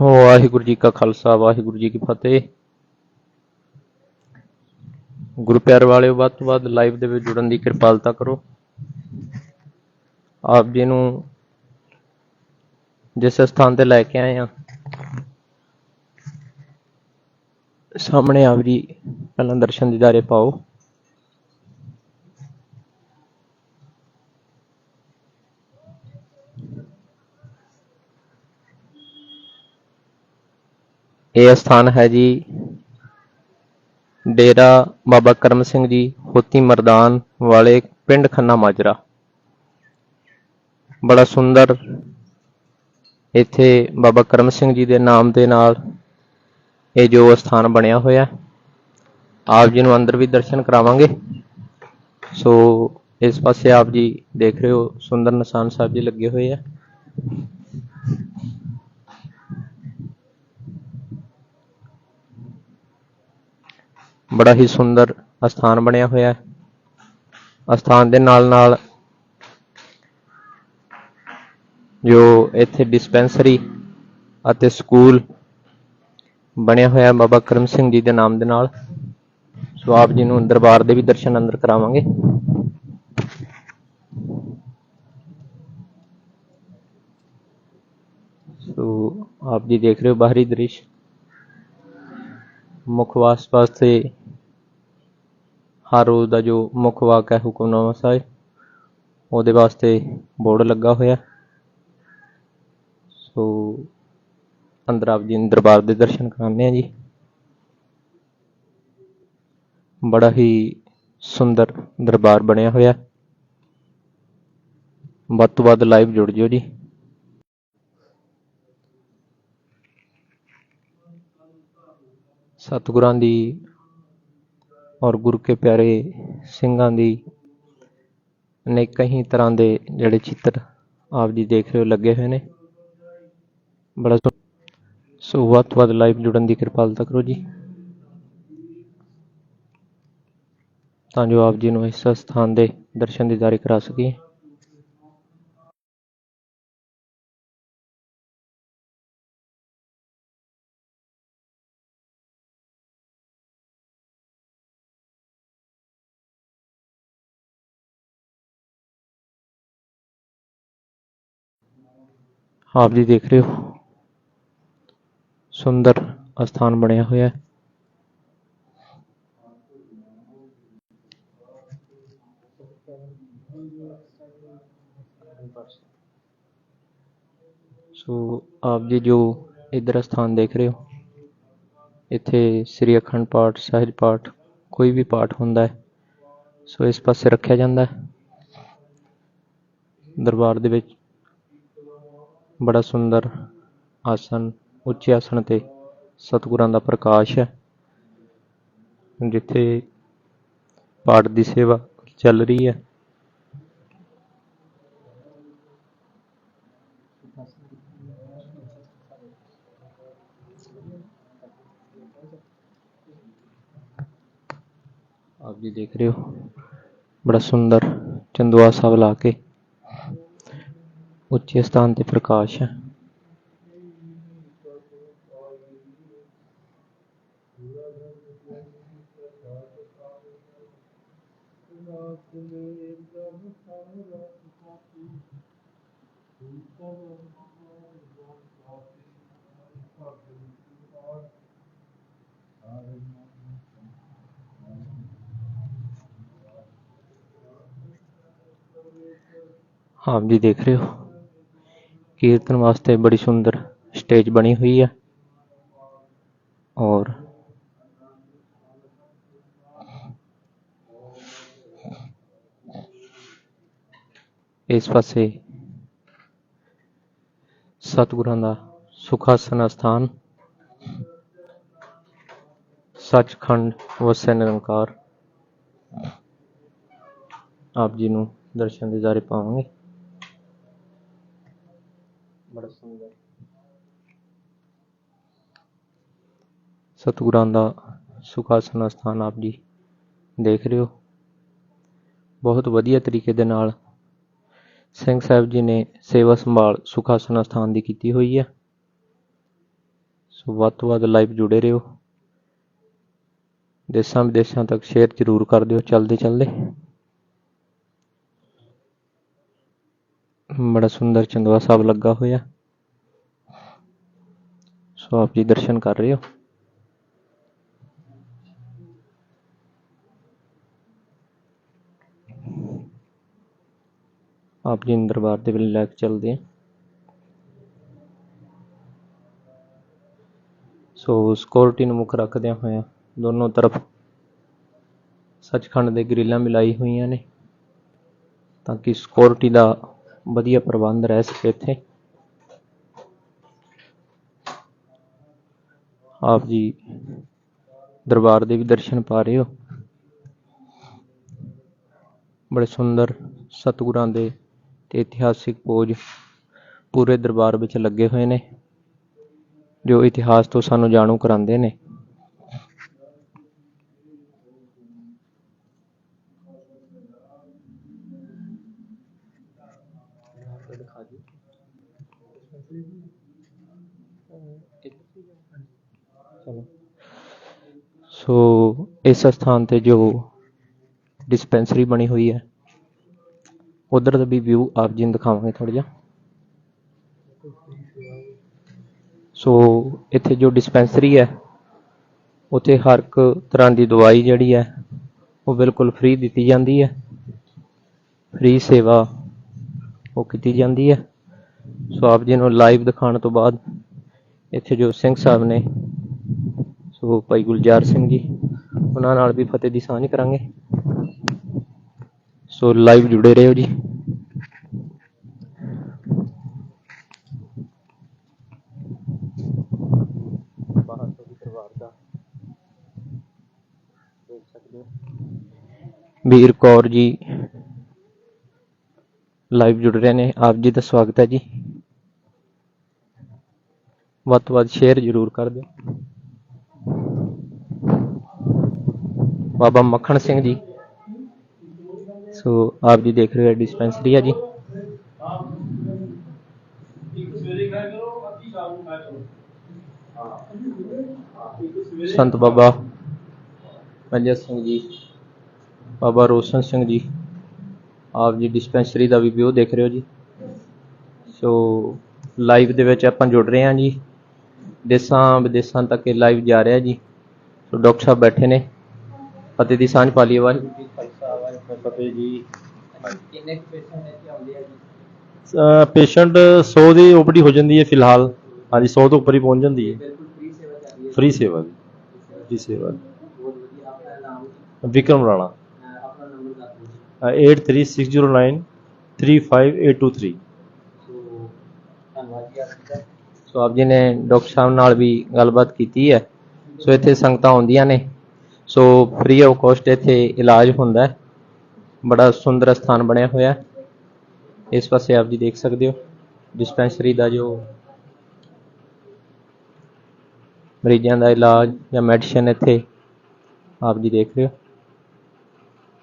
ਵਾਹਿਗੁਰੂ ਜੀ ਕਾ ਖਾਲਸਾ, ਵਾਹਿਗੁਰੂ ਜੀ ਕੀ ਫਤਿਹ। ਗੁਰੂ ਪਿਆਰ ਵਾਲਿਓ, ਵੱਧ ਤੋਂ ਵੱਧ ਲਾਈਵ ਦੇ ਵਿੱਚ ਜੁੜਨ ਦੀ ਕਿਰਪਾਲਤਾ ਕਰੋ। ਆਪ ਜੀ ਨੂੰ ਜਿਸ ਸਥਾਨ ਤੇ ਲੈ ਕੇ ਆਏ ਆ ਸਾਹਮਣੇ ਆਪ ਜੀ ਪਹਿਲਾਂ ਦਰਸ਼ਨ ਦੀਦਾਰੇ ਪਾਓ। ਇਹ ਸਥਾਨ ਹੈ ਜੀ ਡੇਰਾ ਬਾਬਾ ਕਰਮ ਸਿੰਘ ਜੀ ਹੋਤੀ ਮਰਦਾਨ ਵਾਲੇ ਪਿੰਡ ਖੰਨਾ ਮਾਜਰਾ। ਬੜਾ ਸੁੰਦਰ ਇੱਥੇ ਬਾਬਾ ਕਰਮ ਸਿੰਘ ਜੀ ਦੇ ਨਾਮ ਦੇ ਨਾਲ ਇਹ ਜੋ ਸਥਾਨ ਬਣਿਆ ਹੋਇਆ ਆਪ ਜੀ ਨੂੰ ਅੰਦਰ ਵੀ ਦਰਸ਼ਨ ਕਰਾਵਾਂਗੇ। ਸੋ ਇਸ ਪਾਸੇ ਆਪ ਜੀ ਦੇਖ ਰਹੇ ਹੋ, ਸੁੰਦਰ ਨਿਸ਼ਾਨ ਸਾਹਿਬ ਜੀ ਲੱਗੇ ਹੋਏ ਆ। ਬੜਾ ਹੀ ਸੁੰਦਰ ਅਸਥਾਨ ਬਣਿਆ ਹੋਇਆ ਹੈ। ਅਸਥਾਨ ਦੇ ਨਾਲ ਨਾਲ ਜੋ ਇੱਥੇ ਡਿਸਪੈਂਸਰੀ ਅਤੇ ਸਕੂਲ ਬਣਿਆ ਹੋਇਆ ਬਾਬਾ ਕਰਮ ਸਿੰਘ ਜੀ ਦੇ ਨਾਮ ਦੇ ਨਾਲ। ਸੋ ਆਪ ਜੀ ਨੂੰ ਦਰਬਾਰ ਦੇ ਵੀ ਦਰਸ਼ਨ ਅੰਦਰ ਕਰਾਵਾਂਗੇ। ਸੋ ਆਪ ਜੀ ਦੇਖ ਰਹੇ ਹੋ ਬਾਹਰੀ ਦ੍ਰਿਸ਼। ਮੁੱਖ ਵਾਸ ਵਾਸਤੇ ਹਰ ਰੋਜ਼ ਦਾ ਜੋ ਮੁੱਖ ਵਾਕ ਹੈ ਹੁਕਮਨਾਮਾ ਸਾਹਿਬ, ਉਹਦੇ ਵਾਸਤੇ ਬੋਰਡ ਲੱਗਾ ਹੋਇਆ। ਸੋ ਅੰਦਰ ਆਪ ਜੀ ਦਰਬਾਰ ਦੇ ਦਰਸ਼ਨ ਕਰਾਉਂਦੇ ਆ ਜੀ। ਬੜਾ ਹੀ ਸੁੰਦਰ ਦਰਬਾਰ ਬਣਿਆ ਹੋਇਆ। ਵੱਧ ਤੋਂ ਵੱਧ ਲਾਈਵ ਜੁੜ ਜਿਓ ਜੀ। ਸਤਿਗੁਰਾਂ ਦੀ ਔਰ ਗੁਰੂ ਕੇ ਪਿਆਰੇ ਸਿੰਘਾਂ ਦੀ ਅਨੇਕਾਂ ਹੀ ਤਰ੍ਹਾਂ ਦੇ ਜਿਹੜੇ ਚਿੱਤਰ ਆਪ ਜੀ ਦੇਖ ਰਹੇ ਹੋ, ਲੱਗੇ ਹੋਏ ਨੇ। ਬੜਾ ਸੋ- ਸੋ ਵੱਧ ਤੋਂ ਵੱਧ ਲਾਈਵ ਜੁੜਨ ਦੀ ਕਿਰਪਾਲਤਾ ਕਰੋ ਜੀ। ਤਾਂ ਜੋ ਆਪ ਜੀ ਨੂੰ ਇਸ ਸਥਾਨ ਦੇ ਦਰਸ਼ਨ ਦੀਦਾਰੇ ਕਰਾ ਸਕੀਏ। ਆਪ ਜੀ ਦੇਖ ਰਹੇ ਹੋ। ਸੁੰਦਰ ਅਸਥਾਨ ਬਣਿਆ ਹੋਇਆ ਹੈ। ਸੋ ਆਪ ਜੀ ਜੋ ਇਧਰ ਸਥਾਨ ਦੇਖ ਰਹੇ ਹੋ, ਇੱਥੇ ਸ੍ਰੀ ਅਖੰਡ ਪਾਠ, ਸਹਿਜ ਪਾਠ, ਕੋਈ ਵੀ ਪਾਠ ਹੁੰਦਾ ਹੈ, ਸੋ ਇਸ ਪਾਸੇ ਰੱਖਿਆ ਜਾਂਦਾ ਹੈ। ਦਰਬਾਰ ਦੇ ਵਿੱਚ ਬੜਾ ਸੁੰਦਰ ਆਸਨ, ਉੱਚੇ ਆਸਣ ਤੇ ਸਤਿਗੁਰਾਂ ਦਾ ਪ੍ਰਕਾਸ਼ ਹੈ। ਜਿੱਥੇ ਪਾਠ ਦੀ ਸੇਵਾ ਚੱਲ ਰਹੀ ਹੈ। ਆਪ ਜੀ ਦੇਖ ਰਹੇ ਹੋ, ਬੜਾ ਸੁੰਦਰ ਚੰਦੂਆ ਸਾਹਿਬ ਲਾ ਕੇ ਉੱਚੇ ਸਥਾਨ ਤੇ ਪ੍ਰਕਾਸ਼ ਹੈ ਆਪ ਜੀ ਦੇਖ ਰਹੇ ਹੋ ਕੀਰਤਨ ਵਾਸਤੇ ਬੜੀ ਸੁੰਦਰ ਸਟੇਜ ਬਣੀ ਹੋਈ ਹੈ ਔਰ ਇਸ ਪਾਸੇ ਸਤਿਗੁਰਾਂ ਦਾ ਸੁਖਾਸਨ ਸਥਾਨ, ਸੱਚਖੰਡ ਵਸੈ ਨਿਰੰਕਾਰ। ਆਪ ਜੀ ਨੂੰ ਦਰਸ਼ਨ ਦੇ ਜ਼ਾਰੇ ਪਾਵਾਂਗੇ। ਸਤਿਗੁਰਾਂ ਦਾ ਸੁਖਾਸਨ ਸਥਾਨ ਆਪ ਜੀ ਦੇਖ ਰਹੇ ਹੋ। ਬਹੁਤ ਵਧੀਆ ਤਰੀਕੇ ਦੇ ਨਾਲ ਸਿੰਘ ਸਾਹਿਬ ਜੀ ਨੇ ਸੇਵਾ ਸੰਭਾਲ ਸੁਖਾਸਨ ਸਥਾਨ ਦੀ ਕੀਤੀ ਹੋਈ ਹੈ। ਸੋ ਵੱਧ ਤੋਂ ਵੱਧ ਲਾਈਵ ਜੁੜੇ ਰਹੋ। ਦੇਸ਼ਾਂ ਵਿਦੇਸ਼ਾਂ ਤੱਕ ਸ਼ੇਅਰ ਜ਼ਰੂਰ ਕਰ ਦਿਓ ਚੱਲਦੇ ਚੱਲਦੇ। ਬੜਾ ਸੁੰਦਰ ਚੰਦਵਾ ਸਾਹਿਬ ਲੱਗਾ ਹੋਇਆ। ਸੋ ਆਪ ਜੀ ਦਰਸ਼ਨ ਕਰ ਰਹੇ ਹੋ। ਆਪ ਜੀ ਨੂੰ ਦਰਬਾਰ ਦੇ ਵੇਲੇ ਲੈ ਕੇ ਚੱਲਦੇ ਹਾਂ। ਸੋ ਸਿਕਿਉਰਿਟੀ ਨੂੰ ਮੁੱਖ ਰੱਖਦਿਆਂ ਹੋਇਆਂ ਦੋਨੋਂ ਤਰਫ ਸੱਚਖੰਡ ਦੇ ਗ੍ਰਿਲਾਂ ਮਿਲਾਈ ਹੋਈਆਂ ਨੇ ਤਾਂ ਕਿ ਸਿਕਿਉਰਿਟੀ ਦਾ ਵਧੀਆ ਪ੍ਰਬੰਧ ਰਹਿ ਸਕੇ ਇੱਥੇ। ਆਪ ਜੀ ਦਰਬਾਰ ਦੇ ਵੀ ਦਰਸ਼ਨ ਪਾ ਰਹੇ ਹੋ। ਬੜੇ ਸੁੰਦਰ ਸਤਿਗੁਰਾਂ ਦੇ ਤੇ ਇਤਿਹਾਸਿਕ ਪੋਜ ਪੂਰੇ ਦਰਬਾਰ ਵਿੱਚ ਲੱਗੇ ਹੋਏ ਨੇ, ਜੋ ਇਤਿਹਾਸ ਤੋਂ ਸਾਨੂੰ ਜਾਣੂ ਕਰਾਉਂਦੇ ਨੇ। ਸੋ ਇਸ ਸਥਾਨ ਤੇ ਜੋ ਡਿਸਪੈਂਸਰੀ ਬਣੀ ਹੋਈ ਹੈ ਉਧਰ ਦਾ ਵੀ ਵਿਊ ਆਪ ਜੀ ਨੂੰ ਦਿਖਾਵਾਂਗੇ ਥੋੜਾ ਜਿਹਾ। ਸੋ ਇੱਥੇ ਜੋ ਡਿਸਪੈਂਸਰੀ ਹੈ, ਉੱਥੇ ਹਰ ਇੱਕ ਤਰ੍ਹਾਂ ਦੀ ਦਵਾਈ ਜਿਹੜੀ ਹੈ, ਉਹ ਬਿਲਕੁਲ ਫ੍ਰੀ ਦਿੱਤੀ ਜਾਂਦੀ ਹੈ। ਫ੍ਰੀ ਸੇਵਾ ਉਹ ਕੀਤੀ ਜਾਂਦੀ ਹੈ। ਸੋ ਆਪ ਜੀ ਨੂੰ ਲਾਈਵ ਦਿਖਾਉਣ ਤੋਂ ਬਾਅਦ ਇੱਥੇ ਜੋ ਸਿੰਘ ਸਾਹਿਬ ਨੇ, ਸੋ ਭਾਈ ਗੁਲਜ਼ਾਰ ਸਿੰਘ ਜੀ, ਉਹਨਾਂ ਨਾਲ ਵੀ ਫਤਿਹ ਦੀ ਸਾਂਝ ਕਰਾਂਗੇ। ਸੋ ਲਾਈਵ ਜੁੜੇ ਰਹੋ ਜੀ। ਵੀਰ ਕੌਰ ਜੀ ਲਾਈਵ ਜੁੜ ਰਹੇ ਨੇ, ਆਪ ਜੀ ਦਾ ਸਵਾਗਤ ਹੈ ਜੀ। ਵੱਧ ਤੋਂ ਵੱਧ ਸ਼ੇਅਰ ਜ਼ਰੂਰ ਕਰ ਦਿਓ। ਬਾਬਾ ਮੱਖਣ ਸਿੰਘ ਜੀ। ਸੋ ਆਪ ਜੀ ਦੇਖ ਰਹੇ ਹੋ ਡਿਸਪੈਂਸਰੀ ਆ ਜੀ। ਸੰਤ ਬਾਬਾ ਮੰਜਰ ਸਿੰਘ ਜੀ, ਬਾਬਾ ਰੋਸ਼ਨ ਸਿੰਘ ਜੀ, ਆਪ ਜੀ ਡਿਸਪੈਂਸਰੀ ਦਾ ਵੀ ਵਿਊ ਦੇਖ ਰਹੇ ਹੋ ਜੀ। ਸੋ ਲਾਈਵ ਦੇ ਵਿੱਚ ਆਪਾਂ ਜੁੜ ਰਹੇ ਹਾਂ ਜੀ। ਦੇਸਾਂ ਵਿਦੇਸ਼ਾਂ ਤੱਕ ਇਹ ਲਾਈਵ ਜਾ ਰਿਹਾ ਜੀ। ਸੋ ਡਾਕਟਰ ਸਾਹਿਬ ਬੈਠੇ ਨੇ। ਫਤਿਹ ਦੀ ਸਾਂਝ ਪਾ ਲਈ ਵਾਹਿਗੁਰੂ ਫਤਿਹ ਜੀ। ਕਿੰਨੇ ਪੇਸ਼ੈਂਟ ਇੱਥੇ ਆਉਂਦੇ ਆ ਜੀ? ਪੇਸ਼ੈਂਟ 100 ਦੀ ਓਪੀਡੀ ਹੋ ਜਾਂਦੀ ਹੈ ਫਿਲਹਾਲ। ਹਾਂਜੀ 100 ਤੋਂ ਉੱਪਰ ਹੀ ਪਹੁੰਚ ਜਾਂਦੀ ਹੈ। ਬਿਲਕੁਲ ਫ੍ਰੀ ਸੇਵਾ ਚੱਲ ਰਹੀ ਹੈ। ਫ੍ਰੀ ਸੇਵਾ ਦੀ ਫ੍ਰੀ ਸੇਵਾ ਬਹੁਤ ਵਧੀਆ। ਆਪਣਾ ਨਾਮ? ਜੀ ਵਿਕਰਮ ਰਾਣਾ। ਅਹ ਆਪਣਾ ਨੰਬਰ ਦੱਸ ਦਿਓ ਜੀ। 83609 35823 ਸੋ ਧੰਨਵਾਦ ਜੀ ਆਪ ਜੀ ਦਾ। ਸੋ ਆਪ ਜੀ ਨੇ ਡਾਕਟਰ ਸਾਹਿਬ ਨਾਲ ਵੀ ਗੱਲਬਾਤ ਕੀਤੀ ਹੈ। ਸੋ ਇੱਥੇ ਸੰਗਤਾਂ ਆਉਂਦੀਆਂ ਨੇ। ਸੋ ਫ੍ਰੀ ਆਫ ਕੋਸਟ ਇੱਥੇ ਇਲਾਜ ਹੁੰਦਾ ਹੈ। ਬੜਾ ਸੁੰਦਰ ਸਥਾਨ ਬਣਿਆ ਹੋਇਆ ਇਸ ਪਾਸੇ ਆਪ ਜੀ ਦੇਖ ਸਕਦੇ ਹੋ ਡਿਸਪੈਂਸਰੀ ਦਾ ਜੋ ਮਰੀਜ਼ਾਂ ਦਾ ਇਲਾਜ ਜਾਂ ਮੈਡੀਸ਼ਨ ਇੱਥੇ ਆਪ ਜੀ ਦੇਖ ਰਹੇ ਹੋ।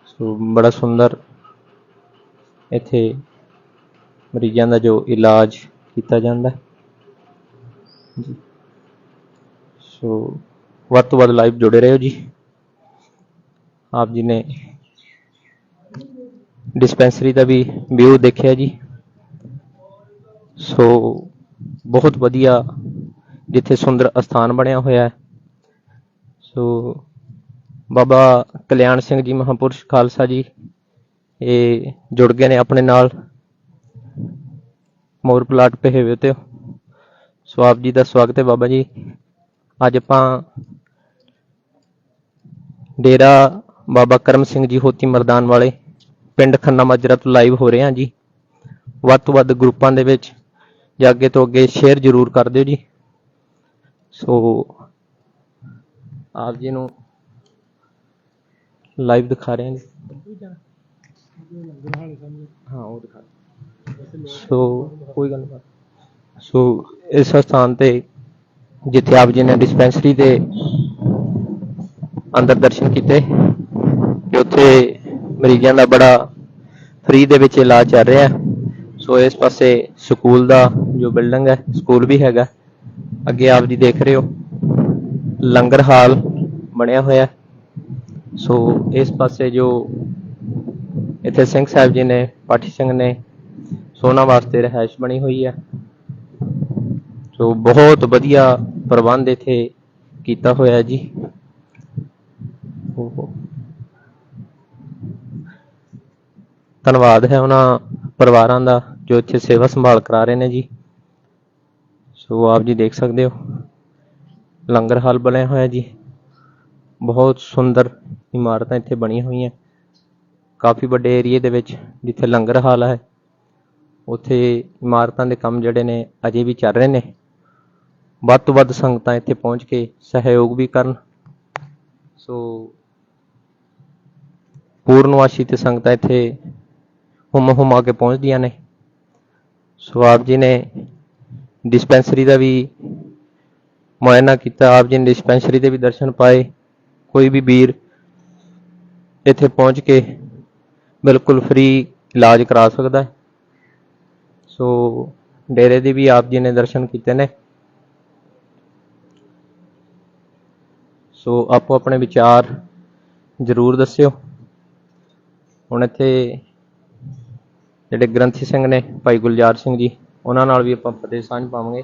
ਸੋ ਬੜਾ ਸੁੰਦਰ ਇੱਥੇ ਮਰੀਜ਼ਾਂ ਦਾ ਜੋ ਇਲਾਜ ਕੀਤਾ ਜਾਂਦਾ ਹੈ। ਜੀ। ਸੋ ਵੱਧ ਤੋਂ ਵੱਧ ਲਾਈਵ ਜੁੜੇ ਰਹੋ ਜੀ। ਆਪ ਜੀ ਨੇ ਡਿਸਪੈਂਸਰੀ ਦਾ ਵੀ ਵਿਊ ਦੇਖਿਆ ਜੀ। ਸੋ ਬਹੁਤ ਵਧੀਆ ਜਿੱਥੇ ਸੁੰਦਰ ਅਸਥਾਨ ਬਣਿਆ ਹੋਇਆ ਹੈ। ਸੋ ਬਾਬਾ ਕਲਿਆਣ ਸਿੰਘ ਜੀ ਮਹਾਪੁਰਸ਼ ਖਾਲਸਾ ਜੀ, ਇਹ ਜੁੜ ਗਏ ਨੇ ਆਪਣੇ ਨਾਲ। ਮੋਰ ਪਲਾਟ ਪਹੇਵੇ ਤੇ। ਸੋ ਆਪ ਜੀ ਦਾ ਸਵਾਗਤ ਹੈ ਬਾਬਾ ਜੀ। ਅੱਜ ਆਪਾਂ ਡੇਰਾ ਬਾਬਾ ਕਰਮ ਸਿੰਘ ਜੀ ਹੋਤੀ ਮਰਦਾਨ ਵਾਲੇ ਪਿੰਡ ਖੰਨਾ ਮਾਜਰਾ ਤੋਂ ਲਾਈਵ ਹੋ ਰਹੇ ਹਾਂ ਜੀ। ਵੱਧ ਤੋਂ ਵੱਧ ਗਰੁੱਪਾਂ ਦੇ ਵਿੱਚ ਜਾਂ ਅੱਗੇ ਤੋਂ ਅੱਗੇ ਸ਼ੇਅਰ ਜ਼ਰੂਰ ਕਰ ਦਿਓ ਜੀ। ਸੋ, ਆਪ ਜੀ ਨੂੰ ਲਾਈਵ ਦਿਖਾ ਰਹੇ ਹਾਂ ਜੀ। ਹਾਂ, ਉਹ ਦਿਖਾ ਸੋ, ਕੋਈ ਗੱਲ ਨਹੀਂ। ਸੋ, ਇਸ ਸਥਾਨ ਤੇ ਜਿੱਥੇ ਆਪ ਜੀ ਨੇ ਡਿਸਪੈਂਸਰੀ ਦੇ ਅੰਦਰ ਦਰਸ਼ਨ ਕੀਤੇ, ਤੇ ਉੱਥੇ ਮਰੀਜ਼ਾਂ ਦਾ ਬੜਾ ਫ੍ਰੀ ਦੇ ਵਿੱਚ ਇਲਾਜ ਚੱਲ ਰਿਹਾ ਸੋ ਇਸ ਪਾਸੇ ਸਕੂਲ ਦਾ ਜੋ ਬਿਲਡਿੰਗ ਹੈ, ਸਕੂਲ ਵੀ ਹੈਗਾ। ਅੱਗੇ ਆਪ ਜੀ ਦੇਖ ਰਹੇ ਹੋ, ਲੰਗਰ ਹਾਲ ਬਣਿਆ ਹੋਇਆ ਸੋ ਇਸ ਪਾਸੇ ਜੋ ਇੱਥੇ ਸਿੰਘ ਸਾਹਿਬ ਜੀ ਨੇ, ਪਾਠੀ ਸਿੰਘ ਨੇ ਸੋਨਾ ਵਾਸਤੇ ਰਹਿائش ਬਣੀ ਹੋਈ ਹੈ। ਸੋ ਬਹੁਤ ਵਧੀਆ ਪ੍ਰਬੰਧ ਇੱਥੇ ਕੀਤਾ ਹੋਇਆ ਜੀ। ਓਹੋ। ਧੰਨਵਾਦ ਹੈ ਉਹਨਾਂ ਪਰਿਵਾਰਾਂ ਦਾ ਜੋ ਇੱਥੇ ਸੇਵਾ ਸੰਭਾਲ ਕਰਾ ਰਹੇ ਨੇ ਜੀ। ਸੋ ਆਪ ਜੀ ਦੇਖ ਸਕਦੇ ਹੋ, ਲੰਗਰ ਹਾਲ ਬਣਿਆ ਹੋਇਆ ਜੀ। ਬਹੁਤ ਸੁੰਦਰ ਇਮਾਰਤਾਂ ਇੱਥੇ ਬਣੀਆਂ ਹੋਈਆਂ। ਕਾਫੀ ਵੱਡੇ ਏਰੀਏ ਦੇ ਵਿੱਚ ਜਿੱਥੇ ਲੰਗਰ ਹਾਲ ਹੈ, ਉੱਥੇ ਇਮਾਰਤਾਂ ਦੇ ਕੰਮ ਜਿਹੜੇ ਨੇ ਅਜੇ ਵੀ ਚੱਲ ਰਹੇ ਨੇ। ਵੱਧ ਤੋਂ ਵੱਧ ਸੰਗਤਾਂ ਇੱਥੇ ਪਹੁੰਚ ਕੇ ਸਹਿਯੋਗ ਵੀ ਕਰਨ। ਸੋ ਪੂਰਨਵਾਸੀ ਤੇ ਸੰਗਤਾਂ ਇੱਥੇ ਹੁਮ ਹੁਮਾ ਕੇ ਪਹੁੰਚਦੀਆਂ ਨੇ। ਸੋ ਆਪ ਜੀ ਨੇ ਡਿਸਪੈਂਸਰੀ ਦਾ ਵੀ ਮੁਆਇਨਾ ਕੀਤਾ, ਆਪ ਜੀ ਨੇ ਡਿਸਪੈਂਸਰੀ ਦੇ ਵੀ ਦਰਸ਼ਨ ਪਾਏ। ਕੋਈ ਵੀ ਵੀਰ ਇੱਥੇ ਪਹੁੰਚ ਕੇ ਬਿਲਕੁਲ ਫ੍ਰੀ ਇਲਾਜ ਕਰਾ ਸਕਦਾ ਹੈ। ਸੋ ਡੇਰੇ ਦੇ ਵੀ ਆਪ ਜੀ ਨੇ ਦਰਸ਼ਨ ਕੀਤੇ ਨੇ। ਸੋ ਆਪੋ ਆਪਣੇ ਵਿਚਾਰ ਜ਼ਰੂਰ ਦੱਸਿਓ। ਹੁਣ ਇੱਥੇ ਜਿਹੜੇ ਗ੍ਰੰਥੀ ਸਿੰਘ ਨੇ ਭਾਈ ਗੁਲਜ਼ਾਰ ਸਿੰਘ ਜੀ ਉਹਨਾਂ ਨਾਲ ਵੀ ਆਪਾਂ ਫਤਿਹ ਸਾਂਝ ਪਾਵਾਂਗੇ।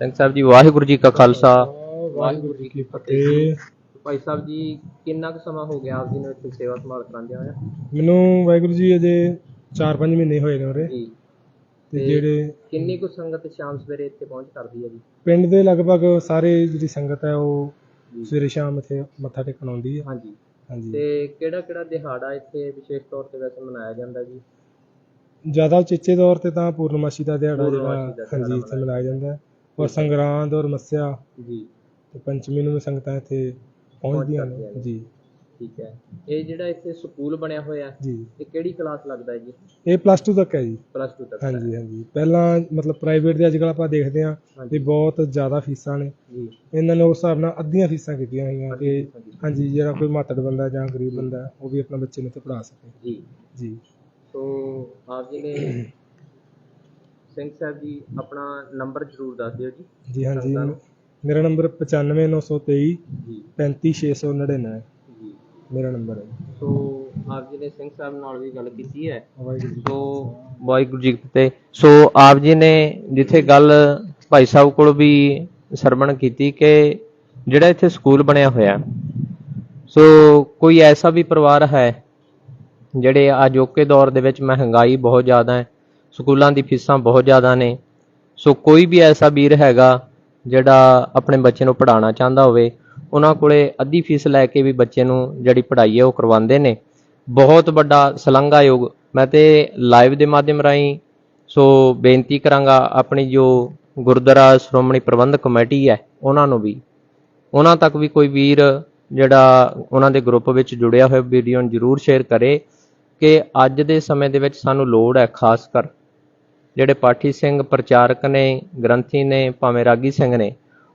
ਸਿੰਘ ਸਾਹਿਬ ਜੀ ਵਾਹਿਗੁਰੂ ਜੀ ਕਾ ਖਾਲਸਾ। ਵਾਹਿਗੁਰੂ ਜੀ ਕੀ ਫਤਿਹ। ਭਾਈ ਸਾਹਿਬ ਜੀ ਕਿੰਨਾ ਕੁ ਸਮਾਂ ਹੋ ਗਿਆ ਆਪ ਜੀ ਨੂੰ ਇੱਥੇ ਸੇਵਾ ਸੰਭਾਲ ਕਰਾਉਂਦਿਆਂ ਹੋਇਆ ਮੈਨੂੰ ਵਾਹਿਗੁਰੂ ਜੀ ਅਜੇ 4-5 ਮਹੀਨੇ ਹੋਏ ਨੇ ਉਰੇ। ਜੀ। ਤੇ ਤੇ ਜਿਹੜੇ ਕਿੰਨੀ ਕੁ ਸੰਗਤ ਸ਼ਾਮ ਸਵੇਰੇ ਇੱਥੇ ਪਹੁੰਚ ਕਰਦੀ ਹੈ ਜੀ? ਪਿੰਡ ਦੇ ਲਗਭਗ ਸਾਰੇ ਜਿਹੜੀ ਸੰਗਤ ਹੈ ਉਹ ਸਵੇਰੇ ਸ਼ਾਮ ਇੱਥੇ ਮੱਥਾ ਟੇਕਣ ਆਉਂਦੀ ਹੈ। ਹਾਂਜੀ। ਹਾਂਜੀ। ਤੇ ਕਿਹੜਾ ਕਿਹੜਾ ਦਿਹਾੜਾ ਇੱਥੇ ਵਿਸ਼ੇਸ਼ ਤੌਰ ਤੇ ਵੈਸੇ ਮਨਾਇਆ ਜਾਂਦਾ ਜੀ? ਜ਼ਿਆਦਾ ਉਚੇਚੇ ਤੌਰ ਤੇ ਤਾਂ ਪੂਰਨਮਾਸ਼ੀ ਦਾ ਦਿਹਾੜਾ ਪੂਰਨਮਾਸ਼ੀ ਜਿਹੜਾ ਦਿਹਾੜਾ ਹਾਂਜੀ ਇੱਥੇ ਮਨਾਇਆ ਮਨਾਇਆ ਜਾਂਦਾ ਹੈ। ਔਰ ਸੰਗਰਾਂਦ ਔਰ ਮੱਸਿਆ ਜੀ। ਤੇ ਪੰਚਮੀ ਨੂੰ ਵੀ ਸੰਗਤਾਂ ਇੱਥੇ ਪਹੁੰਚਦੀਆਂ ਨੇ। ਜੀ। ਠੀਕ ਹੈ। ਇਹ ਜਿਹੜਾ ਇੱਥੇ ਸਕੂਲ ਬਣਿਆ ਹੋਇਆ ਜੀ। ਇਹ ਕਿਹੜੀ ਕਲਾਸ ਲੱਗਦਾ ਹੈ ਜੀ? ਇਹ ਪਲੱਸ 2 ਤੱਕ ਹੈ ਜੀ। ਪਲੱਸ 2 ਤੱਕ ਦਾ ਹੈ। ਹਾਂਜੀ ਹਾਂਜੀ। ਪਹਿਲਾਂ ਮਤਲਬ ਪ੍ਰਾਈਵੇਟ ਦੇ ਅੱਜਕੱਲ ਆਪਾਂ ਦੇਖਦੇ ਹਾਂ ਹਾਂਜੀ। ਵੀ ਬਹੁਤ ਜ਼ਿਆਦਾ ਫੀਸਾਂ ਨੇ। ਜੀ। ਇਹਨਾਂ ਨੇ ਉਸ ਹਿਸਾਬ ਨਾਲ ਅੱਧੀਆਂ ਫੀਸਾਂ ਕੀਤੀਆਂ ਹੋਈਆਂ ਕਿ ਅੱਧੀਆਂ ਫੀਸਾਂ ਕੀਤੀਆਂ। ਹਾਂਜੀ ਜਿਹੜਾ ਕੋਈ ਮਾਤੜ ਬੰਦਾ ਜਾਂ ਗਰੀਬ ਬੰਦਾ ਹੈ, ਉਹ ਵੀ ਆਪਣਾ ਬੱਚੇ ਨੂੰ ਇੱਥੇ ਪੜ੍ਹਾ ਸਕੇ। ਜੀ। ਜੀ। ਸੋ ਆਪ ਜੀ ਨੇ ਸਿੰਘ ਸਾਹਿਬ ਜੀ ਆਪਣਾ ਨੰਬਰ ਜ਼ਰੂਰ ਦੱਸ ਦਿਓ ਜੀ। ਜੀ ਹਾਂਜੀ ਸੰਗਤਾਂ ਨੂੰ। ਮੇਰਾ ਨੰਬਰ 95923 ਜੀ। 35699 ਹੈ ਜੀ। ਮੇਰਾ ਨੰਬਰ ਹੈ। ਸੋ ਆਪ ਜੀ ਨੇ ਸਿੰਘ ਸਾਹਿਬ ਨਾਲ ਵੀ ਗੱਲ ਕੀਤੀ ਹੈ। ਵਾਹਿਗੁਰੂ ਜੀ। ਸੋ ਵਾਹਿਗੁਰੂ ਜੀ ਕੀ ਫਤਿਹ। ਸੋ ਆਪ ਜੀ ਨੇ ਜਿੱਥੇ ਗੱਲ ਭਾਈ ਸਾਹਿਬ ਕੋਲ ਵੀ ਸਰਵਣ ਕੀਤੀ ਕਿ ਜਿਹੜਾ ਇੱਥੇ ਸਕੂਲ ਬਣਿਆ ਹੋਇਆ। ਸੋ ਕੋਈ ਐਸਾ ਵੀ ਪਰਿਵਾਰ ਹੈ ਜਿਹੜੇ ਅਜੋਕੇ ਦੌਰ ਦੇ ਵਿੱਚ ਮਹਿੰਗਾਈ ਬਹੁਤ ਜ਼ਿਆਦਾ ਹੈ, ਸਕੂਲਾਂ ਦੀ ਫੀਸਾਂ ਬਹੁਤ ਜ਼ਿਆਦਾ ਨੇ। ਸੋ ਕੋਈ ਵੀ ਐਸਾ ਵੀਰ ਹੈਗਾ ਜਿਹੜਾ ਆਪਣੇ ਬੱਚੇ ਨੂੰ ਪੜ੍ਹਾਉਣਾ ਚਾਹੁੰਦਾ ਹੋਵੇ, ਉਹਨਾਂ ਕੋਲੇ ਅੱਧੀ ਫੀਸ ਲੈ ਕੇ ਵੀ ਬੱਚੇ ਨੂੰ ਜਿਹੜੀ ਪੜ੍ਹਾਈ ਹੈ ਉਹ ਕਰਵਾਉਂਦੇ ਨੇ। ਬਹੁਤ ਵੱਡਾ ਸ਼ਲਾਘਾਯੋਗ, ਮੈਂ ਤੇ ਲਾਈਵ ਦੇ ਮਾਧਿਅਮ ਰਾਹੀਂ ਸੋ ਬੇਨਤੀ ਕਰਾਂਗਾ ਆਪਣੀ ਜੋ ਗੁਰਦੁਆਰਾ ਸ਼੍ਰੋਮਣੀ ਪ੍ਰਬੰਧਕ ਕਮੇਟੀ ਹੈ, ਉਹਨਾਂ ਨੂੰ ਵੀ। ਉਹਨਾਂ ਤੱਕ ਵੀ ਕੋਈ ਵੀਰ ਜਿਹੜਾ ਉਹਨਾਂ ਦੇ ਗਰੁੱਪ ਵਿੱਚ ਜੁੜਿਆ ਹੋਇਆ ਵੀਡੀਓ ਨੂੰ ਜਰੂਰ ਸ਼ੇਅਰ ਕਰੇ। ਕਿ ਅੱਜ ਦੇ ਸਮੇਂ ਦੇ ਵਿੱਚ ਸਾਨੂੰ ਲੋੜ ਹੈ ਖਾਸ ਕਰ ਜਿਹੜੇ ਪਾਠੀ ਸਿੰਘ, ਪ੍ਰਚਾਰਕ ਨੇ, ਗ੍ਰੰਥੀ ਨੇ, ਭਾਵੇਂ ਰਾਗੀ ਸਿੰਘ ਨੇ,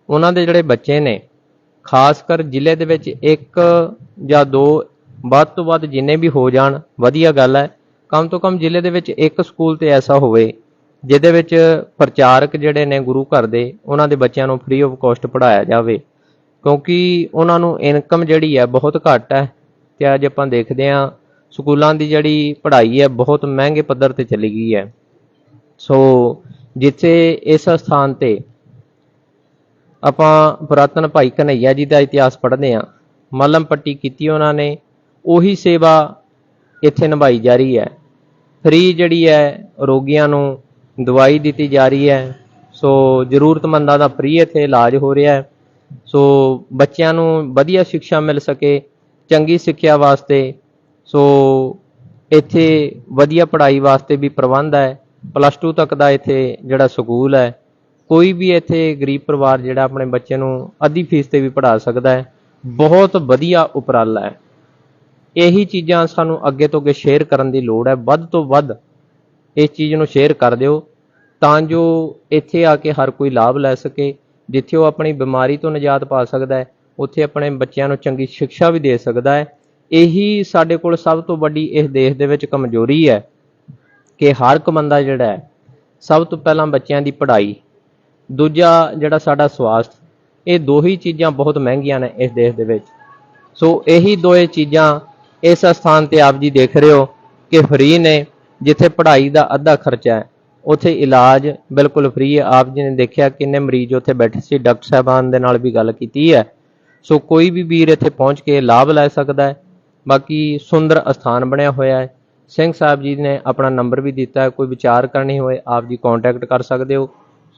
ਉਹਨਾਂ ਦੇ ਜਿਹੜੇ ਬੱਚੇ ਨੇ, ਖਾਸ ਕਰ ਜ਼ਿਲ੍ਹੇ ਦੇ ਵਿੱਚ ਇੱਕ ਜਾਂ ਦੋ, ਵੱਧ ਤੋਂ ਵੱਧ ਜਿੰਨੇ ਵੀ ਹੋ ਜਾਣ, ਵਧੀਆ ਗੱਲ ਹੈ। ਕਮ ਤੋਂ ਕਮ ਜ਼ਿਲ੍ਹੇ ਦੇ ਵਿੱਚ ਇੱਕ ਸਕੂਲ ਤੇ ਐਸਾ ਹੋਵੇ, ਜਿਹਦੇ ਵਿੱਚ ਪ੍ਰਚਾਰਕ ਜਿਹੜੇ ਨੇ ਗੁਰੂ ਘਰ ਦੇ, ਉਹਨਾਂ ਦੇ ਬੱਚਿਆਂ ਨੂੰ ਫ੍ਰੀ ਆਫ ਕਾਸਟ ਪੜ੍ਹਾਇਆ ਜਾਵੇ। ਕਿਉਂਕਿ ਉਹਨਾਂ ਨੂੰ ਇਨਕਮ ਜਿਹੜੀ ਹੈ ਬਹੁਤ ਘੱਟ ਹੈ, ਤੇ ਅੱਜ ਆਪਾਂ ਦੇਖਦੇ ਹਾਂ ਸਕੂਲਾਂ ਦੀ ਜਿਹੜੀ ਪੜ੍ਹਾਈ ਹੈ ਬਹੁਤ ਮਹਿੰਗੇ ਪੱਧਰ ਤੇ ਚਲੀ ਗਈ ਹੈ। ਸੋ ਜਿੱਥੇ ਇਸ ਸਥਾਨ ਤੇ ਆਪਾਂ ਪੁਰਾਤਨ ਭਾਈ ਕਨਈਆ ਜੀ ਦਾ ਇਤਿਹਾਸ ਪੜ੍ਹਦੇ ਹਾਂ, ਮਲਮ ਪੱਟੀ ਕੀਤੀ ਉਹਨਾਂ ਨੇ, ਉਹੀ ਸੇਵਾ ਇੱਥੇ ਨਿਭਾਈ ਜਾ ਰਹੀ ਹੈ। ਫ੍ਰੀ ਜਿਹੜੀ ਹੈ, ਰੋਗੀਆਂ ਨੂੰ ਦਵਾਈ ਦਿੱਤੀ ਜਾ ਰਹੀ ਹੈ। ਸੋ ਜ਼ਰੂਰਤਮੰਦਾਂ ਦਾ ਫ੍ਰੀ ਇੱਥੇ ਇਲਾਜ ਹੋ ਰਿਹਾ ਹੈ। ਸੋ ਬੱਚਿਆਂ ਨੂੰ ਵਧੀਆ ਸਿੱਖਿਆ ਮਿਲ ਸਕੇ, ਚੰਗੀ ਸਿੱਖਿਆ ਵਾਸਤੇ ਸੋ ਇੱਥੇ ਵਧੀਆ ਪੜ੍ਹਾਈ ਵਾਸਤੇ ਵੀ ਪ੍ਰਬੰਧ ਹੈ। ਪਲੱਸ 2 ਤੱਕ ਦਾ ਇੱਥੇ ਜਿਹੜਾ ਸਕੂਲ ਹੈ, ਕੋਈ ਵੀ ਇੱਥੇ ਗਰੀਬ ਪਰਿਵਾਰ ਜਿਹੜਾ ਆਪਣੇ ਬੱਚੇ ਨੂੰ ਅੱਧੀ ਫੀਸ ਤੇ ਵੀ ਪੜ੍ਹਾ ਸਕਦਾ ਹੈ। ਬਹੁਤ ਵਧੀਆ ਉਪਰਾਲਾ ਹੈ। ਇਹੀ ਚੀਜ਼ਾਂ ਸਾਨੂੰ ਅੱਗੇ ਤੋਂ ਅੱਗੇ ਸ਼ੇਅਰ ਕਰਨ ਦੀ ਲੋੜ ਹੈ। ਵੱਧ ਤੋਂ ਵੱਧ ਇਸ ਚੀਜ਼ ਨੂੰ ਸ਼ੇਅਰ ਕਰ ਦਿਓ ਤਾਂ ਜੋ ਇੱਥੇ ਆ ਕੇ ਹਰ ਕੋਈ ਲਾਭ ਲੈ ਸਕੇ। ਜਿੱਥੇ ਉਹ ਆਪਣੀ ਬਿਮਾਰੀ ਤੋਂ ਨਿਜਾਤ ਪਾ ਸਕਦਾ ਹੈ, ਉੱਥੇ ਆਪਣੇ ਬੱਚਿਆਂ ਨੂੰ ਚੰਗੀ ਸਿੱਖਿਆ ਵੀ ਦੇ ਸਕਦਾ ਹੈ। ਇਹੀ ਸਾਡੇ ਕੋਲ ਸਭ ਤੋਂ ਵੱਡੀ ਇਸ ਦੇਸ਼ ਦੇ ਵਿੱਚ ਕਮਜ਼ੋਰੀ ਹੈ ਕਿ ਹਰ ਇੱਕ ਬੰਦਾ ਜਿਹੜਾ ਹੈ, ਸਭ ਤੋਂ ਪਹਿਲਾਂ ਬੱਚਿਆਂ ਦੀ ਪੜ੍ਹਾਈ, ਦੂਜਾ ਜਿਹੜਾ ਸਾਡਾ ਸਵਾਸਥ, ਇਹ ਦੋ ਹੀ ਚੀਜ਼ਾਂ ਬਹੁਤ ਮਹਿੰਗੀਆਂ ਨੇ ਇਸ ਦੇਸ਼ ਦੇ ਵਿੱਚ। ਸੋ ਇਹੀ ਦੋਏ ਚੀਜ਼ਾਂ ਇਸ ਸਥਾਨ ਤੇ ਆਪ ਜੀ ਦੇਖ ਰਹੇ ਹੋ ਕਿ ਫ੍ਰੀ ਨੇ, ਜਿੱਥੇ ਪੜ੍ਹਾਈ ਦਾ ਅੱਧਾ ਖਰਚਾ ਹੈ, ਉੱਥੇ ਇਲਾਜ ਬਿਲਕੁਲ ਫ੍ਰੀ ਹੈ। ਆਪ ਜੀ ਨੇ ਦੇਖਿਆ ਕਿੰਨੇ ਮਰੀਜ਼ ਉੱਥੇ ਬੈਠੇ ਸੀ, ਡਾਕਟਰ ਸਾਹਿਬਾਨ ਦੇ ਨਾਲ ਵੀ ਗੱਲ ਕੀਤੀ ਹੈ। ਸੋ ਕੋਈ ਵੀ ਵੀਰ ਇੱਥੇ ਪਹੁੰਚ ਕੇ ਲਾਭ ਲੈ ਸਕਦਾ ਹੈ ਬਾਕੀ ਸੁੰਦਰ ਅਸਥਾਨ ਬਣਿਆ ਹੋਇਆ ਹੈ। ਸਿੰਘ ਸਾਹਿਬ ਜੀ ਨੇ ਆਪਣਾ ਨੰਬਰ ਵੀ ਦਿੱਤਾ ਹੈ, ਕੋਈ ਵਿਚਾਰ ਕਰਨੀ ਹੋਏ ਆਪ ਜੀ ਕੰਟੈਕਟ ਕਰ ਸਕਦੇ ਹੋ।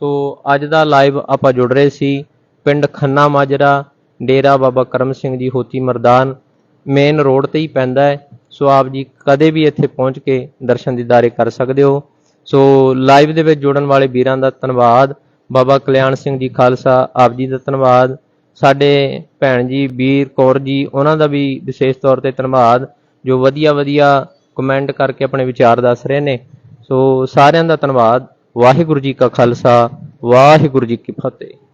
ਸੋ ਅੱਜ ਦਾ ਲਾਈਵ ਆਪਾਂ ਜੁੜ ਰਹੇ ਸੀ ਪਿੰਡ ਖੰਨਾ ਮਾਜਰਾ, ਡੇਰਾ ਬਾਬਾ ਕਰਮ ਸਿੰਘ ਜੀ ਹੋਤੀ ਮਰਦਾਨ ਮੇਨ ਰੋਡ ਤੇ ਹੀ ਪੈਂਦਾ ਹੈ। ਸੋ ਆਪ ਜੀ ਕਦੇ ਵੀ ਇੱਥੇ ਪਹੁੰਚ ਕੇ ਦਰਸ਼ਨ ਦੀਦਾਰੇ ਕਰ ਸਕਦੇ ਹੋ। ਸੋ ਲਾਈਵ ਦੇ ਵਿੱਚ ਜੁੜਨ ਵਾਲੇ ਵੀਰਾਂ ਦਾ ਧੰਨਵਾਦ। ਬਾਬਾ ਕਲਿਆਣ ਸਿੰਘ ਜੀ ਖਾਲਸਾ ਆਪ ਜੀ ਦਾ ਧੰਨਵਾਦ। ਸਾਡੇ ਭੈਣ ਜੀ, ਵੀਰ, ਕੌਰ ਜੀ, ਉਹਨਾਂ ਦਾ ਵੀ ਵਿਸ਼ੇਸ਼ ਤੌਰ ਤੇ ਧੰਨਵਾਦ, ਜੋ ਵਧੀਆ ਵਧੀਆ ਕਮੈਂਟ ਕਰਕੇ ਆਪਣੇ ਵਿਚਾਰ ਦੱਸ ਰਹੇ ਨੇ। ਸੋ ਸਾਰਿਆਂ ਦਾ ਧੰਨਵਾਦ। ਵਾਹਿਗੁਰੂ ਜੀ ਕਾ ਖਾਲਸਾ, ਵਾਹਿਗੁਰੂ ਜੀ ਕੀ ਫਤਿਹ।